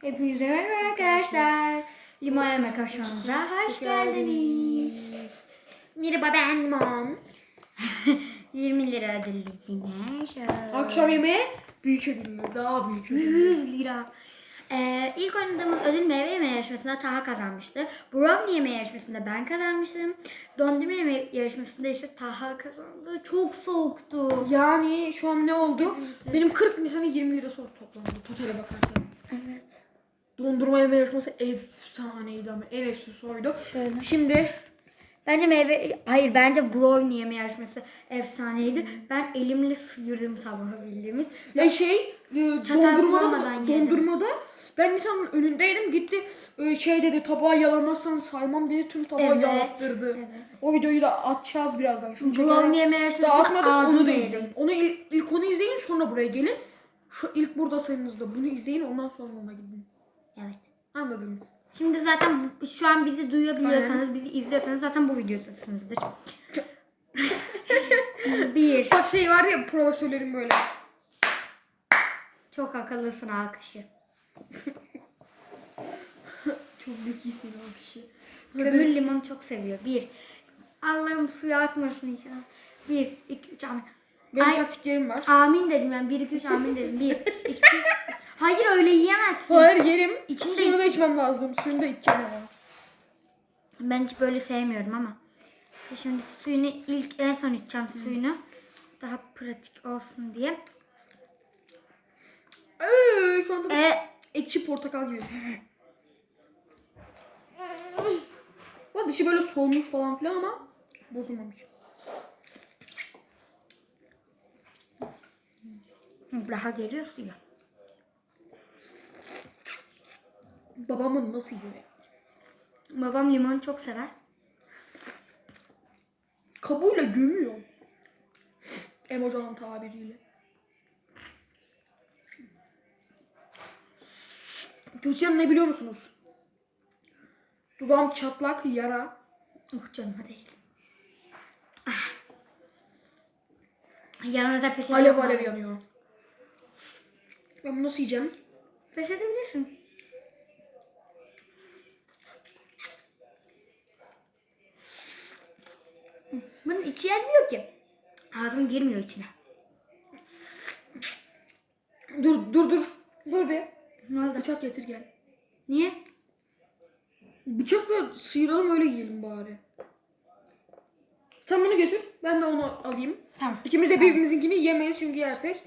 Hepinize merhaba arkadaşlar. Limon yemek aşağımıza hoş geldiniz. Merhaba ben Limon. 20 lira ödüllü yine. Şöyle. Akşam yemeği büyük ödüllü. Daha büyük ödüllü. 100 lira. Ee, ilk oynadığımız ödül meyve yeme yarışmasında Taha kazanmıştı. Brownie yeme yarışmasında ben kazanmıştım. Dondurma yeme yarışmasında ise Taha kazandı. Çok soğuktu. Yani şu an ne oldu? Benim 40 Nisan'a 20 lira sonra toplandı. Totale bakarsan. Evet. Dondurma yeme yarışması efsaneydi ama en efsane oydu. Şöyle. Şimdi Bence meyve, hayır bence brownie yeme yarışması efsaneydi. Ben elimle sıyırdım sabahı bildiğimiz. e, şey e, Çatal dondurmada kullanmadan da, dondurmada ben Nisan'ın önündeydim. Gitti e, şey dedi tabağı yalamazsan saymam dedi tüm tabağı Evet, yalattırdı. evet. O videoyu da atacağız birazdan. Şunu çekelim. Brownie yeme yarışmasında Dağıtmadık onu da yedim. izleyin. Onu ilk, ilk onu izleyin sonra buraya gelin. Şu ilk burada sayınızda bunu izleyin ondan sonra ona gidin. Evet. Anladınız. Şimdi zaten bu- şu an bizi duyabiliyorsanız, bizi izliyorsanız zaten bu videodasınızdır. Bir. Bak şey var ya profesörlerin böyle. Çok akıllısın alkışı. Çok iyisin o kişi. Kömür limonu çok seviyor. Bir. Allah'ım suyu akmasın inşallah. Bir, iki, üç, amin. Benim Ay- taktiklerim var. Amin dedim ben. Bir, iki, üç, amin dedim. Bir, iki. Hayır öyle yiyemezsin. Hayır yerim. İçinde- Suyunu da içmem lazım. Suyunu da içeceğim ama. Ben hiç böyle sevmiyorum ama. İşte şimdi suyunu ilk en son içeceğim suyunu. Daha pratik olsun diye. Ee, şu anda E, ekşi portakal gibi. Bak dışı böyle solmuş falan filan ama bozulmamış. daha geliyor suyu. Babamın nasıl yiyor ya? Babam limonu çok sever. Kabuğuyla gömüyor. Emocanın tabiriyle. Kötü yanı ne biliyor musunuz? Dudağım çatlak, yara. Oh canıma değdi. Ah. Yanına da peçete Alev alev yanıyor. Ben bunu nasıl yiyeceğim? Peçete edebilirsin. Bunun içi yenmiyor ki. Ağzım girmiyor içine. Dur dur dur. Dur bir. Ne oldu? Bıçak getir gel. Niye? Bıçakla sıyıralım öyle yiyelim bari. Sen bunu götür. Ben de onu alayım. Tamam. İkimiz de birbirimizinkini yemeyiz çünkü yersek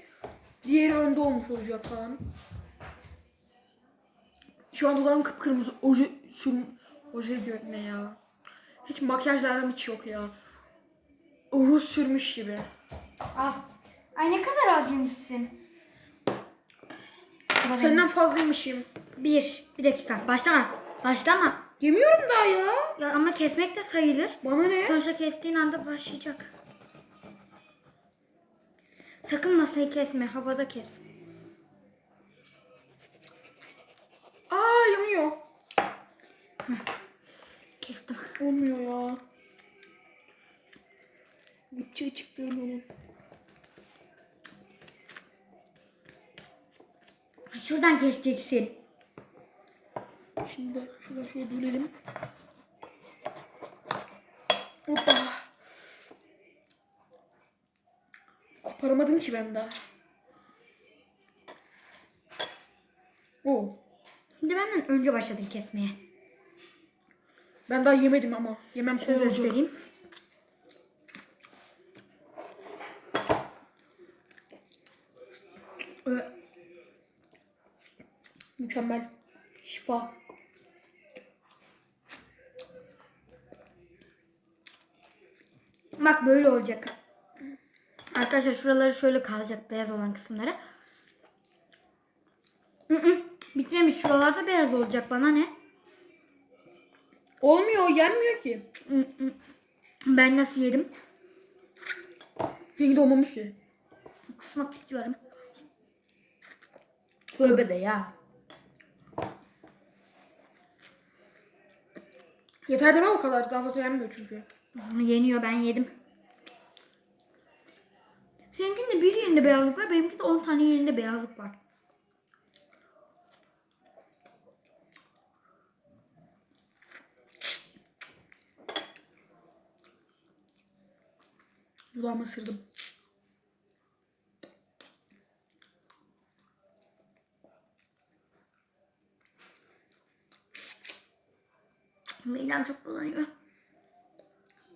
diğeri önde olmuş olacak falan. Şu an dudağım kıpkırmızı oje sürm... Oje diyor ne ya? Hiç makyajlarım hiç yok ya. Ruj sürmüş gibi. Al. Ay ne kadar az yemişsin. Senden fazlaymışım. Bir. Bir dakika. Başlama. Başlama. Yemiyorum daha ya. Ya ama kesmek de sayılır. Bana ne? Sonuçta kestiğin anda başlayacak. Sakın masayı kesme. Havada kes. Aa yanıyor. Kestim. Olmuyor ya. Bıçağı çıktı onun. Şuradan keseceksin. Şimdi şuradan şöyle bölelim. Hoppa. Koparamadım ki ben daha. Oo. Şimdi benden önce başladın kesmeye. Ben daha yemedim ama. Yemem kolay olacak. göstereyim. Ö- Mükemmel. Şifa. Bak böyle olacak. Arkadaşlar şuraları şöyle kalacak beyaz olan kısımları. Bitmemiş şuralarda beyaz olacak bana ne? Olmuyor, yenmiyor ki. Ben nasıl yedim? Rengi de olmamış ki. Kısmak istiyorum. Tövbe de ya. Yeter deme o kadar. Daha fazla yenmiyor çünkü. Yeniyor ben yedim. Seninkinin de bir yerinde beyazlık var. Benimkinde 10 tane yerinde beyazlık var. Dudağımı ısırdım. Midem çok bulanıyor.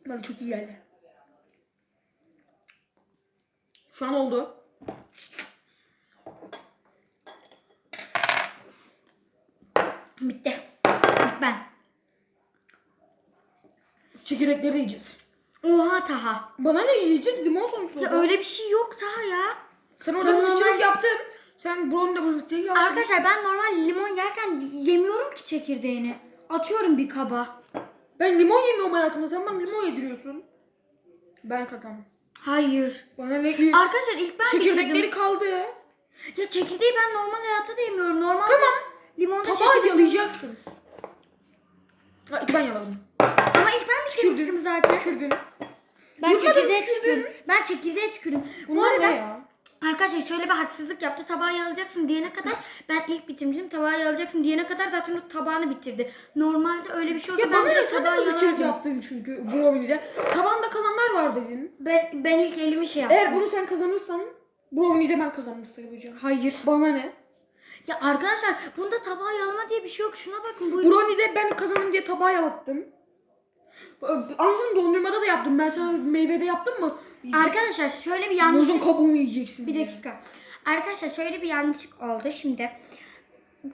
Bana çok iyi geldi. Şu an oldu. Bitti. Ben. Çekirdekleri de yiyeceğiz. Oha Taha. Bana ne yiyeceğiz? Limon sonuçta. Ya da. öyle bir şey yok Taha ya. Sen orada mızıkçılık normal- yaptın. Sen brownie'de mızıkçılık yaptın. Arkadaşlar ben normal limon yerken yemiyorum ki çekirdeğini. Atıyorum bir kaba. Ben limon yemiyorum hayatımda. Sen bana limon yediriyorsun. Ben kazandım. Hayır. Bana ne iyi. Arkadaşlar ilk ben Çekirdekleri bitirdim. kaldı. Ya çekirdeği ben normal hayatta da yemiyorum. Normal Tamam. limonda Tabağı çekirdek- yalayacaksın. Ha, ilk ben yaladım. Ama ilk ben bitirdim zaten. Düşürdün. Ben Yutmadın, çekirdeğe tükürdün. tükürdüm. Ben çekirdeğe tükürdüm. Bu Bunlar arada ne ya? Arkadaşlar şöyle bir haksızlık yaptı. Tabağı yalayacaksın diyene kadar ben ilk bitirmiştim. Tabağı yalayacaksın diyene kadar zaten o tabağını bitirdi. Normalde öyle bir şey olsa Ya ben bana ne direkt sen de tabağı mızıkçılık yalardım. yaptın çünkü brownie'de. Tabanda kalanlar var dedin. Ben, ben ilk elimi şey yaptım. Eğer bunu sen kazanırsan brownie'de ben kazanmış sayılacağım. Hayır. Bana ne? Ya arkadaşlar bunda tabağı yalama diye bir şey yok. Şuna bakın bu. Brownie'de ben kazandım diye tabağı yalattım. Aynısını dondurmada da yaptım. Ben sana meyvede yaptım mı? Arkadaşlar şöyle bir yanlış. Muzun kabuğunu yiyeceksin. Bir dakika. Arkadaşlar şöyle bir yanlışlık oldu şimdi.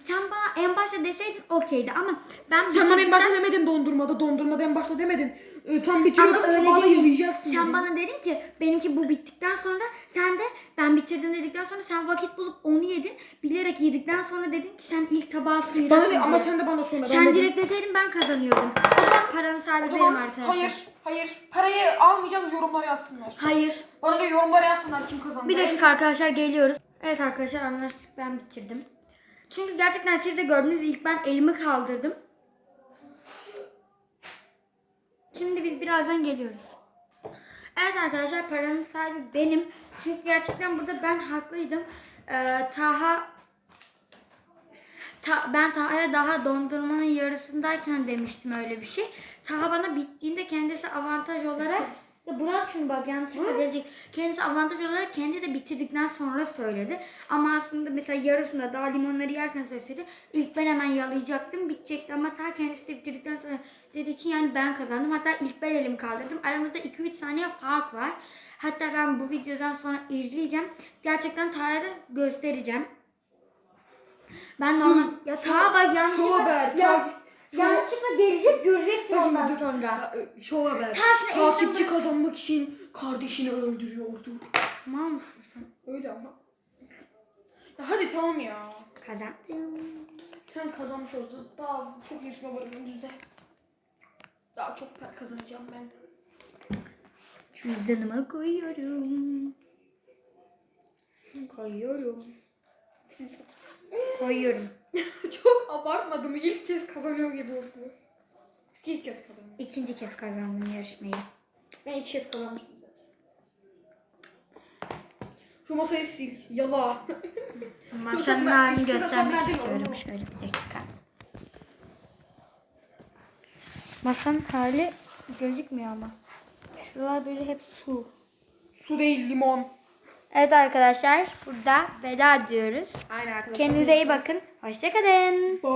Sen bana en başta deseydin okeydi ama ben Sen bana en başta demedin dondurmada. Dondurmada en başta demedin. Ee, tam bitiriyordum öyle tabağı da değil. yalayacaksın Sen dedin. bana dedin ki benimki bu bittikten sonra sen de ben bitirdim dedikten sonra sen vakit bulup onu yedin. Bilerek yedikten sonra dedin ki sen ilk tabağı sıyırasın Bana ne ama sen de bana sonra. Sen direkt deseydin ben kazanıyordum. O zaman sahibi O zaman arkadaşlar. hayır, hayır. Parayı almayacağız yorumlara yazsınlar. Hayır. Bana da yorumlara yazsınlar kim kazandı. Bir dakika arkadaşlar geliyoruz. Evet arkadaşlar anlaştık ben bitirdim. Çünkü gerçekten siz de gördünüz ilk ben elimi kaldırdım. Şimdi biz birazdan geliyoruz. Evet arkadaşlar paranın sahibi benim. Çünkü gerçekten burada ben haklıydım. Ee, Taha Ta- ben Taha'ya daha dondurmanın yarısındayken demiştim öyle bir şey. Taha bana bittiğinde kendisi avantaj olarak ya bırak şunu bak yanlışlıkla gelecek. Kendisi avantaj olarak kendi de bitirdikten sonra söyledi. Ama aslında mesela yarısında daha limonları yerken söyleseydi ilk ben hemen yalayacaktım bitecekti ama ta kendisi de bitirdikten sonra dediği için yani ben kazandım. Hatta ilk ben elimi kaldırdım. Aramızda 2-3 saniye fark var. Hatta ben bu videodan sonra izleyeceğim. Gerçekten Taha'ya da göstereceğim. Ben normal... Ya Taha bak yanlışlıkla... haber, Ya, yanlışlıkla gelecek göreceksin Bak ondan dur. sonra. E, Şov haber. Takipçi elinden- kazanmak için kardeşini öldürüyordu. Mal mısın sen? Öyle ama. Ya hadi tamam ya. Kazandım. Sen kazanmış oldun. Daha çok yarışma var önümüzde. Daha çok para kazanacağım ben. Cüzdanıma koyuyorum. Koyuyorum. Koyuyorum. çok abartmadım? İlk kez kazanıyor gibi oldu. İlk kez kazandım. İkinci kez kazandım yarışmayı. Ben ilk kez kazanmıştım zaten. Şu masayı sil. Yala. Masanın ben- halini şurada göstermek istiyorum. onu- Şöyle bir dakika. Masanın hali gözükmüyor ama. Şuralar böyle hep su. Su değil limon. Evet arkadaşlar burada veda diyoruz. Aynen arkadaşlar. Kendinize iyi bakın. Hoşçakalın.